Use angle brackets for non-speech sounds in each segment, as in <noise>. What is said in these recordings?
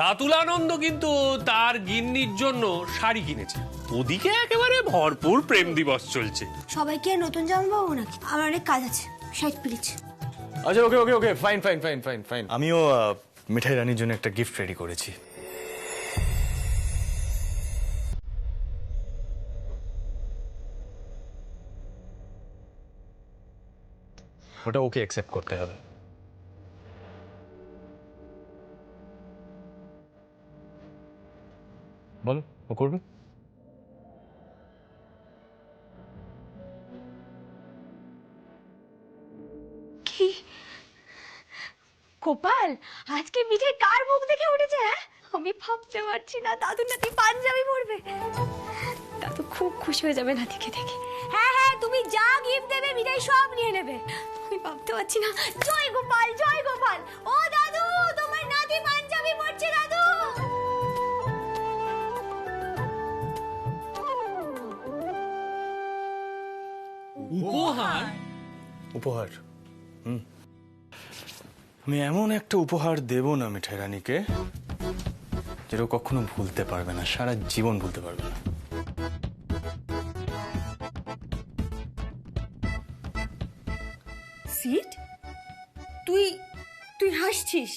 রাতুল আনন্দ কিন্তু তার গিন্নির জন্য শাড়ি কিনেছে। ওদিকে একেবারে ভরপুর প্রেম দিবস চলছে। সবাইকে নতুন জামা পাবো নাকি? আমার অনেক কাজ আছে। Side please. আচ্ছা okay okay okay fine fine fine fine fine আমিও আহ, মিঠাই রানীর জন্য একটা গিফট রেডি করেছি। ওটা ওকে অ্যাকসেপ্ট করতে হবে। বলো, ও করবে? কি? গোপাল, আজকে মিঠাই কার মুখ দেখে উঠেছে হ্যাঁ? আমি ভাবতে পারছি না, দাদু নাতি পাঞ্জাবি পরবে। দাদু খুব খুশি হয়ে যাবে নাতিকে দেখে হ্যাঁ হ্যাঁ তুমি যা গিফট দেবে মিঠাই সব নিয়ে নেবে। আমি ভাবতে পারছি না। জয় গোপাল জয় গোপাল। ও দাদু, তোমার নাতি পাঞ্জাবি পরছে, দাদু। উপহার? উপহার। হুম। আমি এমন একটা উপহার দেব না মিঠাই রানীকে যেটা কখনো ভুলতে পারবে না সারা জীবন ভুলতে পারবে না। সিট? তুই তুই হাসছিস?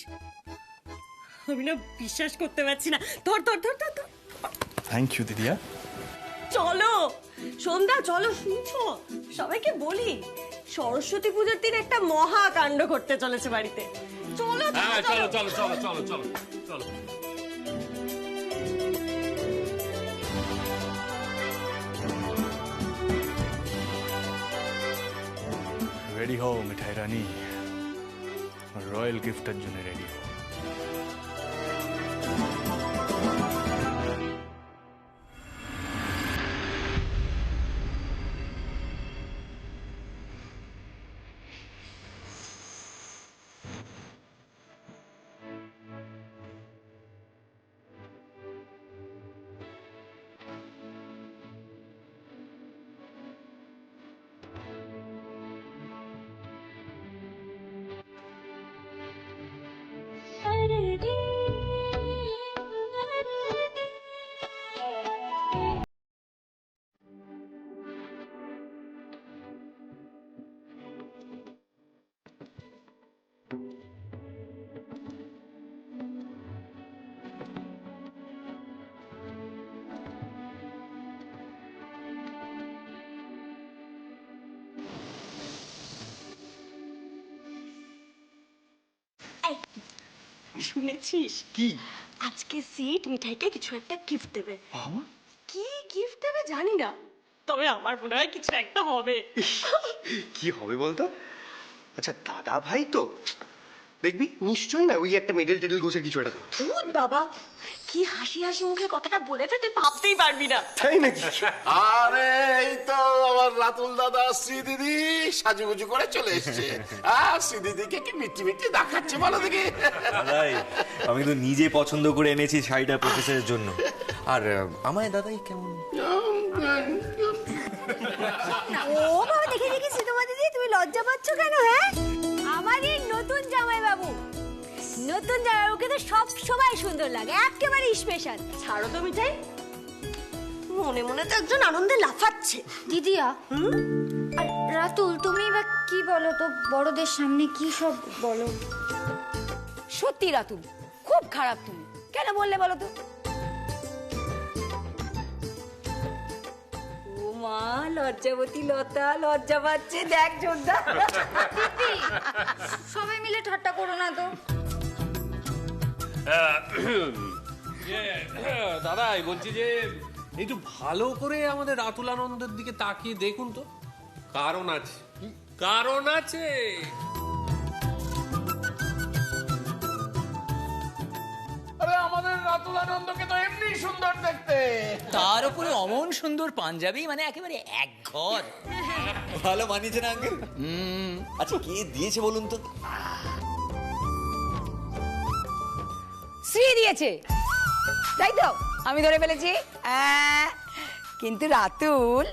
আমি না বিশ্বাস করতে পারছি না। ধর ধর ধর ধর ধর। থ্যাংক ইউ দিদিয়া। চলো সন্ধ্যা চলো শুনছো? সবাইকে বলি সরস্বতী পুজোর দিন একটা মহা কাণ্ড করতে চলেছে বাড়িতে। চলো হ্যাঁ চলো। চলো চলো চলো চলো চলো চলো। রেডি হও মিঠাই রানী রয়্যাল গিফটের জন্য রেডি হও শুনেছিস? কি? আজকে সিট মিঠাইকে কিছু একটা গিফট দেবে। কি গিফট দেবে জানি না তবে আমার মনে হয় কিছু একটা হবে। কি হবে বলতো? আচ্ছা দাদা ভাই তো দেখবি নিশ্চয়ই না ওই একটা মেডেল টেডেল ঘষে কিছু একটা বাবা কি হাসি হাসি মুখে কথাটা বলেছে তুই ভাবতেই পারবি না। তাই নাকি? আরে এই তো আমার রাতুল দাদা শ্রী দিদি সাজুগুজু করে চলে এসছে। আর শ্রী দিদিকে কি মিষ্টি মিষ্টি দেখাচ্ছে বলো দেখি। দাদাই আমি কিন্তু নিজে পছন্দ করে এনেছি শাড়িটা প্রফেসরের জন্য। আর আমায় দাদাই কেমন? ও বাবা দেখে দেখেছি তোমার দিদি তুমি লজ্জা পাচ্ছ কেন হ্যাঁ? নতুন জামাইবাবুকে তো সব সময় সুন্দর লাগে একেবারে স্পেশাল ছাড়ো তো মিঠাই। মনে মনে তো একজন আনন্দে লাফাচ্ছে। দিদিয়া আর রাতুল তুমি বা কি বলো তো বড়দের সামনে কি সব বলো? সত্যি রাতুল খুব খারাপ তুমি। কেন বললে বলো তো? ও মা লজ্জাবতী লতা লজ্জা পাচ্ছে। দেখ জোরদা দিদি সবাই মিলে ঠাট্টা করো না তো। <clears throat> <clears throat> দাদাই বলছি যে একটু ভালো করে আমাদের রাতুল আনন্দের দিকে তাকিয়ে দেখুন তো। কারণ আছে। কারণ আছে। আরে আমাদের রাতুল আনন্দকে তো এমনি সুন্দর দেখতে। তার উপরে অমন সুন্দর পাঞ্জাবি মানে একেবারে এক ঘর। ভালো মানিয়েছে না আঙ্কেল আচ্ছা কে দিয়েছে বলুন তো? শ্রী দিয়েছে। তাই তো? আমি ধরে ফেলেছি। কিন্তু রাতুল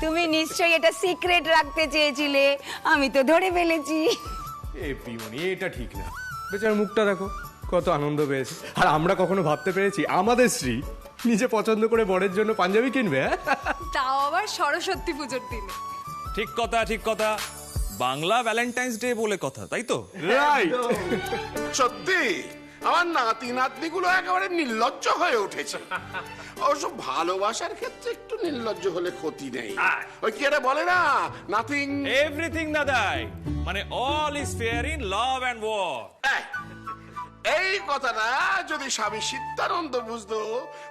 তুমি নিশ্চয়ই এটা সিক্রেট রাখতে চেয়েছিলে। আমি তো ধরে ফেলেছি। এ পিউনি এটা ঠিক না। বেচার মুখটা দেখো কত আনন্দ পেয়েছে। আর আমরা কখনো ভাবতে পেরেছি আমাদের স্ত্রী নিজে পছন্দ করে বরের জন্য পাঞ্জাবি কিনবে হ্যাঁ? তাও আবার সরস্বতী পুজোর দিনে। ঠিক কথা ঠিক কথা। বাংলা ভ্যালেন্টাইন্স ডে বলে কথা তাই তো? রাইট সত্যি? আমার নাতি নাতনিগুলো একেবারে নির্লজ্জ হয়ে উঠেছে। অবশ্য ভালোবাসার ক্ষেত্রে একটু নির্লজ্জ হলে ক্ষতি নেই। ওই কি বলে না? নাথিং এভরিথিং দাদাই। মানে all is fair in love and war এই কথাটা যদি স্বামী সিদ্ধানন্দ বুঝতো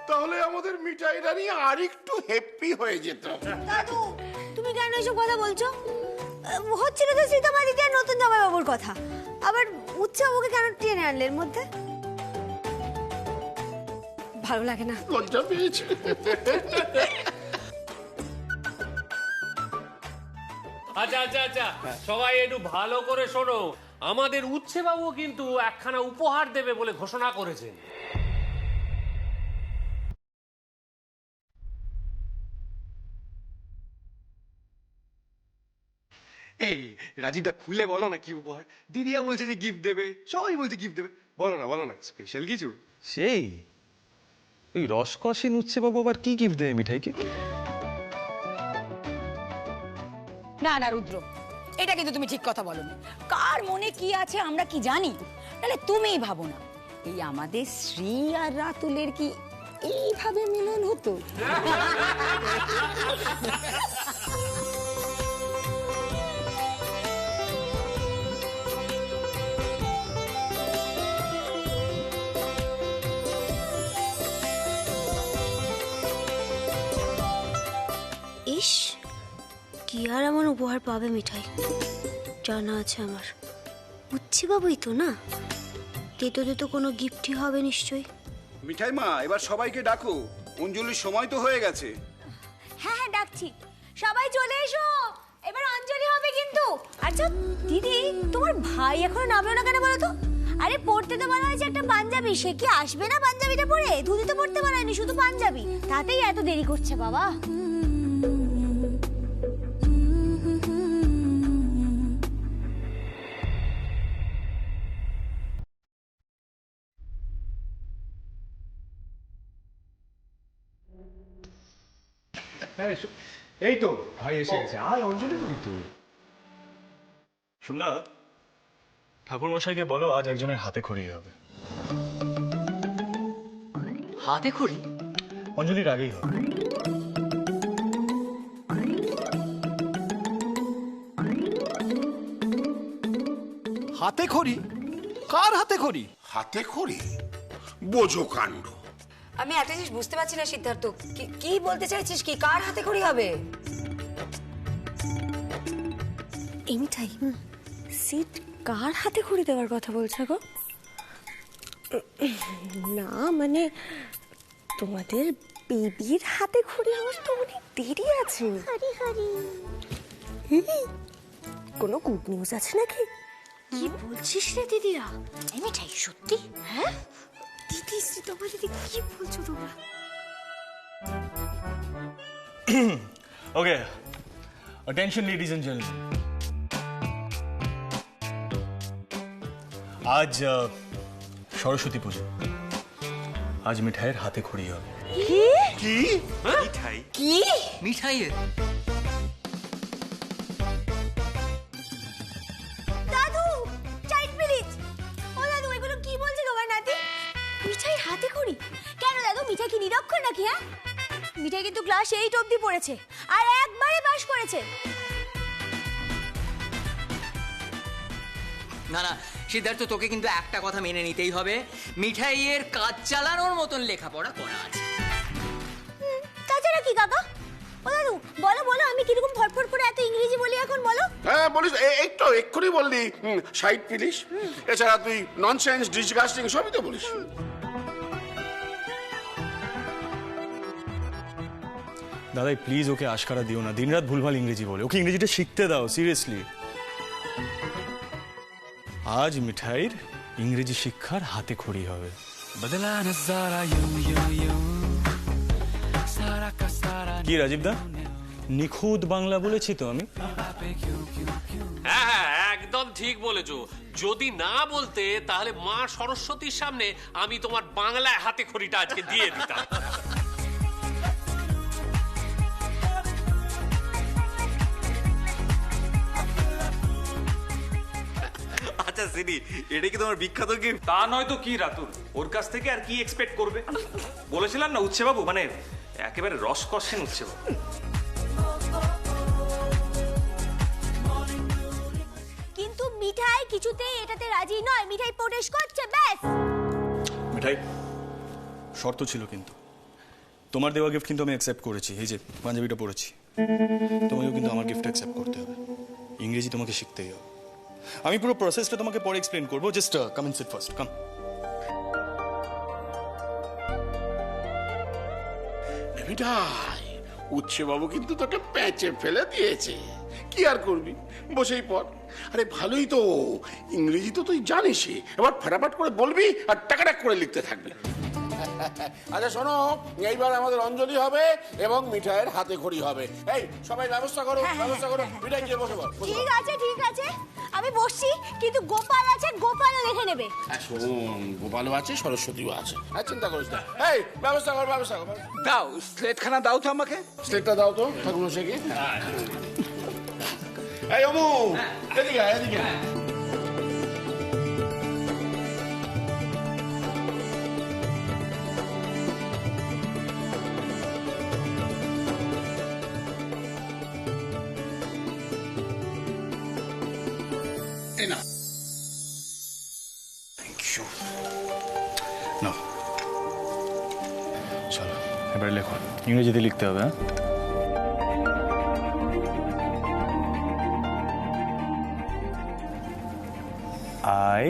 তাহলে আমাদের মিঠাই রানী আর একটু হ্যাপি হয়ে যেত। দাদু তুমি কেন এসব কথা বলছো? হচ্ছিল তো সীতামা দিদি আর নতুন জামাইবাবুর কথা। আবার উচ্চা ওকে কেন টেনে আনলে এর মধ্যে? ভালো লাগে না। লজ্জা পেয়েছে। আচ্ছা আচ্ছা আচ্ছা। সবাই একটু ভালো করে শোনো। আমাদের উচ্ছে বাবু কিন্তু একখানা উপহার দেবে বলে ঘোষণা করেছেন। এই রাজীবটা খুলে বলো না কি উপহার। দিদিয়া বলছে যে গিফট দেবে সবাই বলছে গিফট দেবে। বলো না বলো না স্পেশাল কিছু? সেই? ওই রসকসিন উচ্ছে বাবু আবার কি গিফট দেবে মিঠাইকে? না না রুদ্র এটা কিন্তু তুমি ঠিক কথা বলো কার মনে কি আছে আমরা কি জানি? তাহলে তুমিই ভাবো না। এই আমাদের শ্রী আর রাতুলের কি এইভাবে মিলন হতো? কি আর এমন উপহার পাবে মিঠাই? জানা আছে আমার। উচ্ছি বাবুই তো না? তেতো তেতো কোনো গিফটই হবে নিশ্চয়ই। মিঠাই মা এবার সবাইকে ডাকো। অঞ্জলির সময় তো হয়ে গেছে। হ্যাঁ হ্যাঁ ডাকছি। সবাই চলে এসো। এবার অঞ্জলি হবে কিন্তু। আচ্ছা দিদি তোমার ভাই এখনও নামলো না কেন বলো তো? আরে পড়তে তো বলা হয়েছে একটা পাঞ্জাবি। সে কি আসবে না পাঞ্জাবিটা পরে? ধুতি তো পড়তে বলায়নি শুধু পাঞ্জাবি। তাতেই এত দেরি করছে বাবা। এই তো। ভাই এসে গেছে। আয় অঞ্জলি করি তো শুনলা ঠাকুর মশাইকে বলো আজ একজনের হাতে খড়ি হবে। হাতে খড়ি? অঞ্জলির আগেই হবে। হাতে খড়ি? কার হাতে খড়ি? হাতে খড়ি? বোঝো কাণ্ড। আমি একটা জিনিস বুঝতে পারছি না সিদ্ধার্থ। কি- কি বলতে চাইছিস? কি কার হাতে খড়ি হবে? এই মিঠাই সিট কার হাতে ঘুরে দেওয়ার কথা বলছো গো? না মানে তোমাদের বেবির হাতে ঘুরে হওয়ার তো অনেক দেরি আছে। কোনো গুড নিউজ আছে নাকি? কি বলছিস রে দিদিরা? মিঠাই সত্যি? হ্যাঁ? দিদি শ্রী তোমার কি বলছো তোমরা? Okay attention ladies and gentleman আজ সরস্বতী পুজো। আজ মিঠাইয়ের হাতে খড়ি হবে। কি? মিঠাইয়ের? ক্লাস এইট অবধি পড়েছে। আর একবারে পাশ করেছে। না না সিদ্ধার্থ তোকে কিন্তু একটা কথা মেনে নিতেই হবে। মিঠাইয়ের কাজ চালানোর মতন লেখাপড়া করা আছে। তাছাড়া কি কাকা? ও দাদু বলো বলো আমি কীরকম ফটফট করে এত ইংরেজি বলি এখন বলো? হ্যাঁ বলিস এ- এই তো এক্ষুনি বললি সাইড পিলিস এছাড়া তুই ননসেন্স ডিসগাস্টিং সবই তো বলিস। দাদাই প্লিজ ওকে আশকারা দিও না। দিনরাত ভুলভাল ইংরেজি বলে। ওকে ইংরেজিটা শিখতে দাও সিরিয়াসলি আজ মিঠাইয়ের ইংরেজি শিক্ষার হাতে খড়ি হবে। কি রাজীব দা? নিখুঁত বাংলা বলেছি তো আমি। হ্যাঁ হ্যাঁ একদম ঠিক বলেছ। যদি না বলতে তাহলে মা সরস্বতীর সামনে আমি তোমার বাংলায় হাতে খড়িটা আজকে দিয়ে দিতাম। আচ্ছা সিনি এটা কি তোমার বিখ্যাত গিফট তা নয় তো কি রাতুল? ওর কাছ থেকে আর কি এক্সপেক্ট করবে? বলেছিলাম না উচ্ছে বাবু মানে একেবারে রসকসেন উচ্ছে বাবু কিন্তু মিঠাই কিছুতেই এটাতে রাজি নয়। মিঠাই প্রোটেস্ট করছে ব্যাস! মিঠাই শর্ত ছিল কিন্তু। তোমার দেওয়া গিফট কিন্তু আমি অ্যাকসেপ্ট করেছি। এই যে পাঞ্জাবিটা পরেছি তোমাকেও কিন্তু আমার গিফট অ্যাকসেপ্ট করতে হবে। ইংরেজি তোমাকে শিখতেই হবে। আমি পুরো প্রসেসটা তোমাকে পরে এক্সপ্লেন করব। Just come in sit first come উচ্ছে বাবু কিন্তু তোকে প্যাঁচে ফেলে দিয়েছে। কি আর করবি? বসেই পর আরে ভালোই তো, ইংরেজি তো তুই জানিসই। এবার ফটাফট করে বলবি আর টাকাটাক করে লিখতে থাকবি। <laughs> আচ্ছা শোনো এইবার আমাদের অঞ্জলি হবে এবং মিঠাইয়ের হাতে ঘড়ি হবে। এই সবাই ব্যবস্থা করো ব্যবস্থা করো। মিঠাই গিয়ে বসে ঠিক আছে ঠিক আছে। আমি বসছি কিন্তু গোপাল আছে গোপাল লিখে নেবে। শোন গোপালও আছে সরস্বতীও আছে। আর চিন্তা করিস না। এই ব্যবস্থা কর ব্যবস্থা কর দাও স্লেটখানা দাও তো আমাকে। স্লেটটা দাও তো ঠাকুর মশাইকে এই অমু এদিকে এদিকে ইংরেজিতে লিখতে হবে হ্যাঁ আই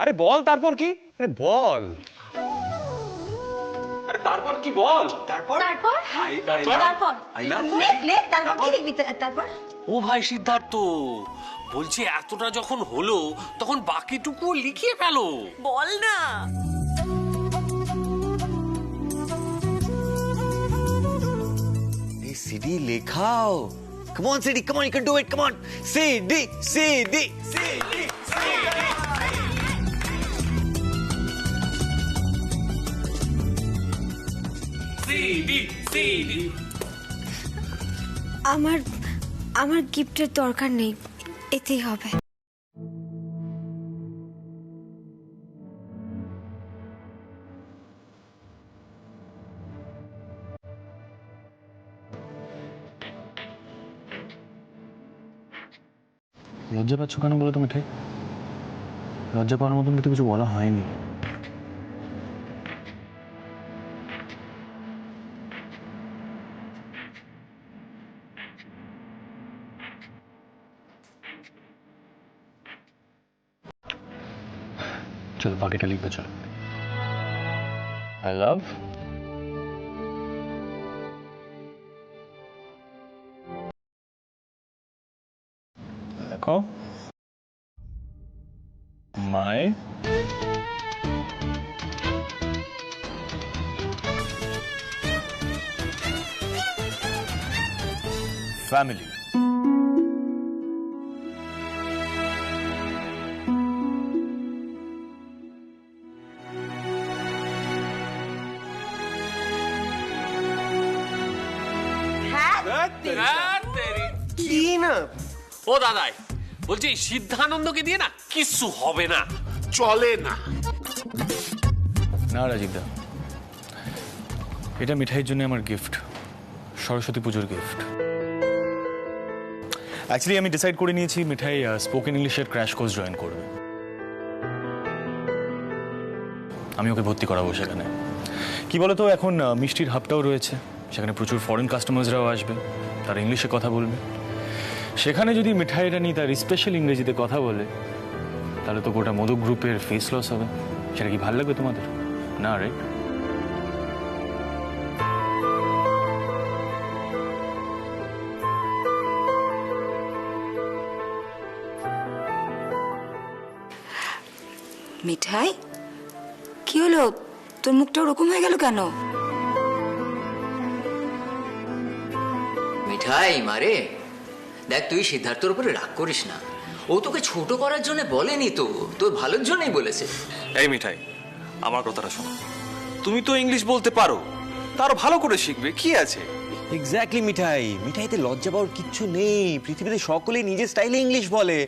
আরে বল তারপর কি? আরে বল। আরে তারপর কি বল? তারপর? তারপর? তারপর? I love you. লেখ, লেখ, তারপর কি লিখবি তারপর? ও ভাই সিদ্ধার্থ বলছি এতটা যখন হলো তখন বাকিটুকু লিখিয়ে ফেলো। বল না। এই সিডি লেখাও। Come on CD come on you can do it come on CD CD CD CD আমার আমার গিফটের দরকার নেই এতেই হবে। লজ্জা পাচ্ছ কেন বলো তো মিঠাই? লজ্জা পাওয়ার মতন কিন্তু কিছু বলা হয়নি। to the bucket Ali Bachchan. I love. Echo. My. Family. না। ও দাদাই বলছি সিদ্ধানন্দকে দিয়ে না কিচ্ছু হবে না চলে না। না রাজীব দা এটা মিঠাইয়ের জন্য আমার গিফট সরস্বতী পুজোর গিফট অ্যাকচুয়ালি আমি ডিসাইড করে নিয়েছি মিঠাই স্পোকেন ইংলিশের ক্র্যাশ কোর্স জয়েন করবে। আমি ওকে ভর্তি করাবো সেখানে। কি বলতো এখন মিষ্টির হাবটাও রয়েছে সেখানে প্রচুর ফরেন কাস্টমার্সরাও আসবে তারা ইংলিশে কথা বলবে। সেখানে যদি মিঠাই রানী তার স্পেশাল ইংরেজিতে কথা বলে তাহলে তো গোটা মধু গ্রুপের ফেস লস হবে। সেটা কি ভালো লাগবে তোমাদের? না রাইট মিঠাই? কি হলো? তোর মুখটা ওরকম হয়ে গেল কেন? মিঠাই মারে। দেখ তুই সিদ্ধার্থর উপরে রাগ করিস না। ও তোকে ছোট করার জন্য বলেনি তো তোর ভালোর জন্যই বলেছে। এই মিঠাই আমার কথাটা শোনো। তুমি তো ইংলিশ বলতে পারো তারও ভালো করে শিখবে কি আছে? এক্স্যাক্টলি মিঠাই। মিঠাইতে লজ্জা পাওয়ার কিচ্ছু নেই। পৃথিবীতে সকলেই নিজের স্টাইলে ইংলিশ বলে।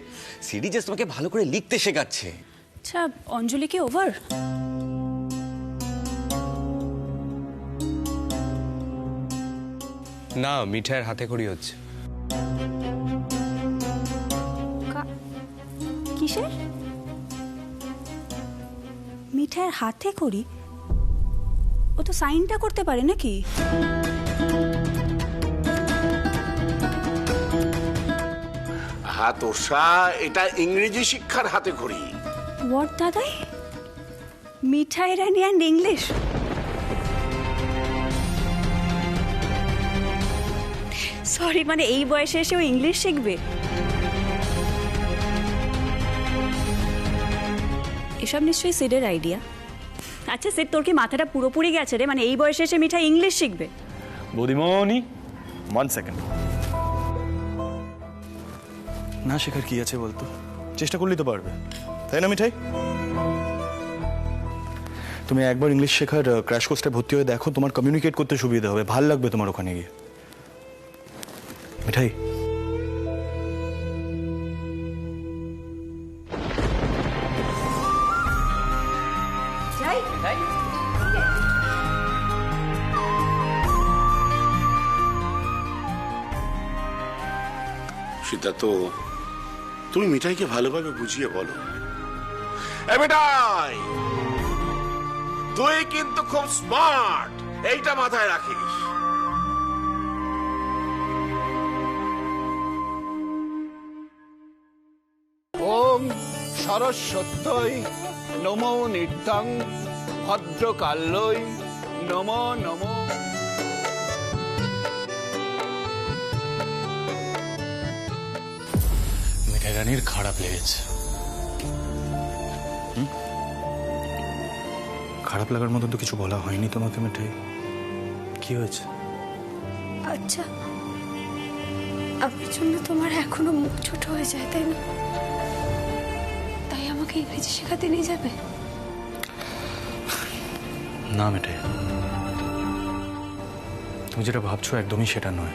সিডি জাস্ট তোমাকে ভালো করে লিখতে শেখাচ্ছে। আচ্ছা অঞ্জলি কি ওভার না মিঠাইয়ের হাতে খড়ি হচ্ছে। কিসের? মিঠাইয়ের হাতে করি। ও তো সাইনটা করতে পারে নাকি? হাতোষা এটা ইংরেজি শিক্ষার হাতে ঘড়ি হোয়াট দাদাই? Mithai Rani and English sorry মানে এই বয়সে এসে ও ইংলিশ শিখবে? এসব নিশ্চয়ই সিডের আইডিয়া আচ্ছা সিড তোর কি মাথাটা পুরোপুরি গেছে রে? মানে এই বয়সে এসে মিঠাই ইংলিশ শিখবে? বৌদিমণি ওয়ান সেকেন্ড না শেখার কি আছে বলতো? চেষ্টা করলেই তো পারবে। তাই না মিঠাই? তুমি একবার ইংলিশ শেখার ক্র্যাশ কোর্সটা ভর্তি হয়ে দেখো তোমার কমিউনিকেট করতে সুবিধা হবে। ভালো লাগবে তোমার ওখানে গিয়ে। মিঠাই তো তুমি মিঠাইকে ভালোভাবে বুঝিয়ে বলো। মিঠাই, তুই কিন্তু খুব স্মার্ট এইটা মাথায় রাখিস। ওম সরস্বত্যই নমো নিত্যং, ভদ্রকাল্যই নমো নমো। রানীর খারাপ লেগেছে। হুম? খারাপ লাগার মতন তো কিছু বলা হয়নি তোমাকে মিঠাই কি হয়েছে? আচ্ছা আমার জন্য তোমার এখনও মুখ ছোট হয়ে যায় তাই না? তাই আমাকে ইংরেজি শেখাতে নিয়ে যাবে? না মেটে তুমি যেটা ভাবছ একদমই সেটা নয়।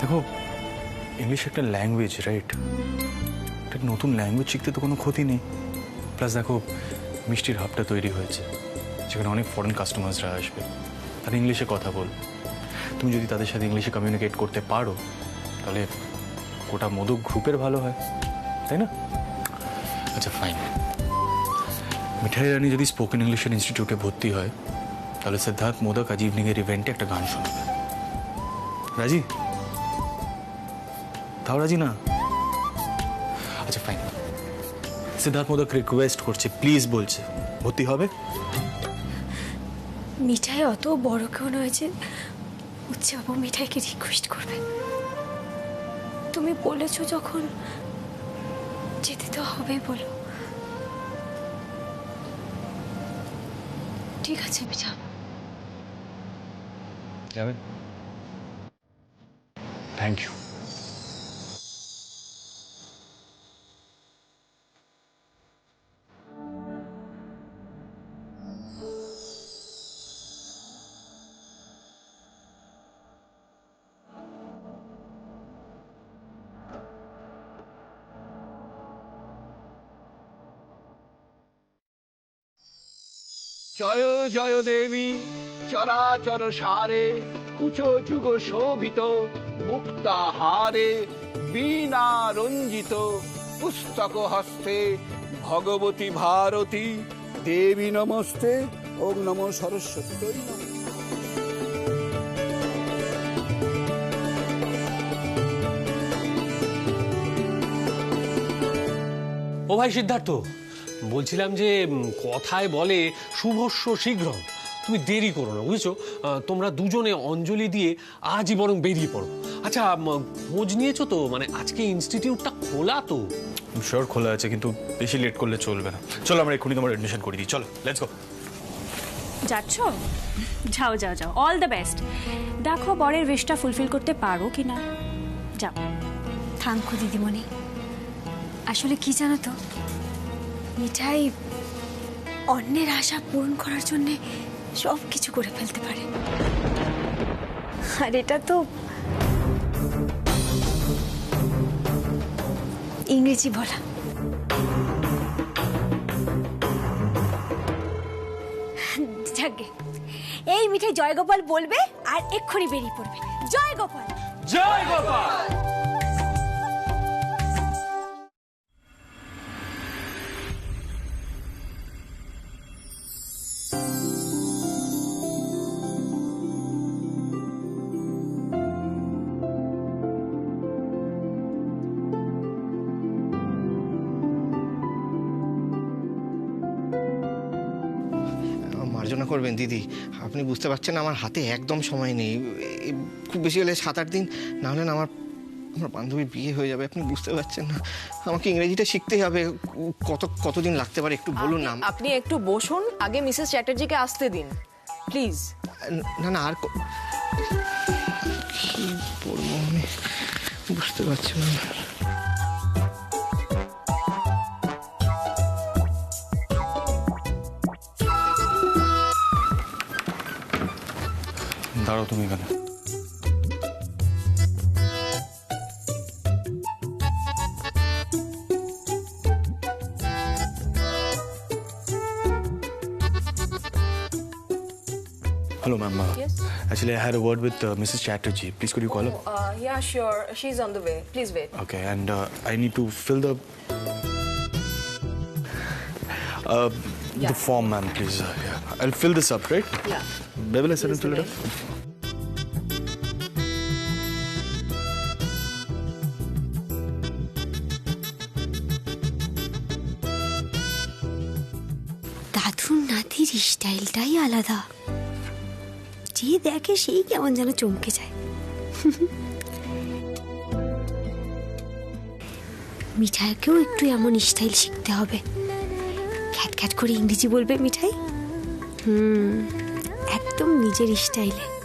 দেখো ইংলিশ একটা ল্যাঙ্গুয়েজ রাইট একটা নতুন ল্যাঙ্গুয়েজ শিখতে তো কোনো ক্ষতি নেই। প্লাস দেখো, মিষ্টির হাবটা তৈরি হয়েছে। সেখানে অনেক ফরেন কাস্টমার্সরা আসবে। তারা ইংলিশে কথা বল। তুমি যদি তাদের সাথে ইংলিশে কমিউনিকেট করতে পারো, তাহলে গোটা মোদক গ্রুপের ভালো হয়। তাই না? আচ্ছা ফাইন মিঠাই রানী যদি স্পোকেন ইংলিশের ইনস্টিটিউটে ভর্তি হয়, তাহলে সিদ্ধার্থ মোদক আজ ইভিনিংয়ের ইভেন্টে একটা গান শুনবে। রাজি? তাও রাজি না? আচ্ছা ফাইন সিদ্ধার্থ মোদক রিকোয়েস্ট করছে প্লিজ বলছে। ভর্তি হবে? মিঠাই অত বড় কেউ নয় যে উচ্চ বাবু মিঠাইকে রিকোয়েস্ট করবে। তুমি বলেছ যখন যেতে তো হবেই বলো। ঠিক আছে আমি যাব। যাবেন? থ্যাংক ইউ জয় জয় দেবী, চরাচর সারে, কুচো যুগ শোভিত মুক্তাহারে বীণা রঞ্জিত, পুস্তক হস্তে, ভগবতী ভারতী, দেবী নমস্তে, ওম নমো সরস্বতী ও ভাই সিদ্ধার্থ বলছিলাম যে কথায় বলে শুভস্য শীঘ্র। তুমি দেরি করো না বুঝেছ? তোমরা দুজনে অঞ্জলি দিয়ে আজই বরং বেরিয়ে পড়ো। আচ্ছা খোঁজ নিয়েছো তো? মানে আজকে ইনস্টিটিউটটা খোলা তো? শিওর খোলা আছে কিন্তু বেশি লেট করলে চলবে না। চলো আমরা এক্ষুনি তোমার এডমিশন করে দিই। চলো লেটস গো যাচ্ছ? যাও যাও যাও। অল দ্য বেস্ট দেখো বরের উইশটা ফুলফিল করতে পারো কি না যাও। থাঙ্কু দিদিমণি। আসলে কি জানো তো? মিঠাই অন্যের আশা পূরণ করার জন্যে সব কিছু করে ফেলতে পারে। আর এটা তো ইংরেজি বলা। এই মিঠাই জয়গোপাল বলবে আর এক্ষুনি বেরিয়ে পড়বে। জয় গোপাল দিদি আপনি বুঝতে পারছেন আমার হাতে একদম সময় নেই। খুব বেশি হলে সাত আট দিন না হলে আমার আমার বান্ধবীর বিয়ে হয়ে যাবে আপনি বুঝতে পারছেন না। আমাকে ইংরেজিটা শিখতেই হবে কত কতদিন লাগতে পারে একটু বলুন না আপনি একটু বসুন আগে মিসেস চ্যাটার্জিকে আসতে দিন প্লিজ। না না আর ক- কি বলব আমি? বুঝতে পারছি না। দাঁড়াও তুমি এখানে Hello, ma'am. Uh, Yes? Actually, I had a word with uh, Mrs. Chatterjee. Please, could you call her? Uh, yeah, sure. She's on the way. Please wait. Okay, and uh, I need to fill the uh, Yeah. the form, ma'am. Please, uh, yeah. I'll fill this up, right? Yeah. Will I fill it up? দাদুর নাতির স্টাইলটাই আলাদা যে দেখে সেই কেমন যেন চমকে যায় মিঠাইকেও একটু এমন স্টাইল শিখতে হবে খ্যাট খ্যাট করে ইংরেজি বলবে মিঠাই হুম একদম নিজের স্টাইলে।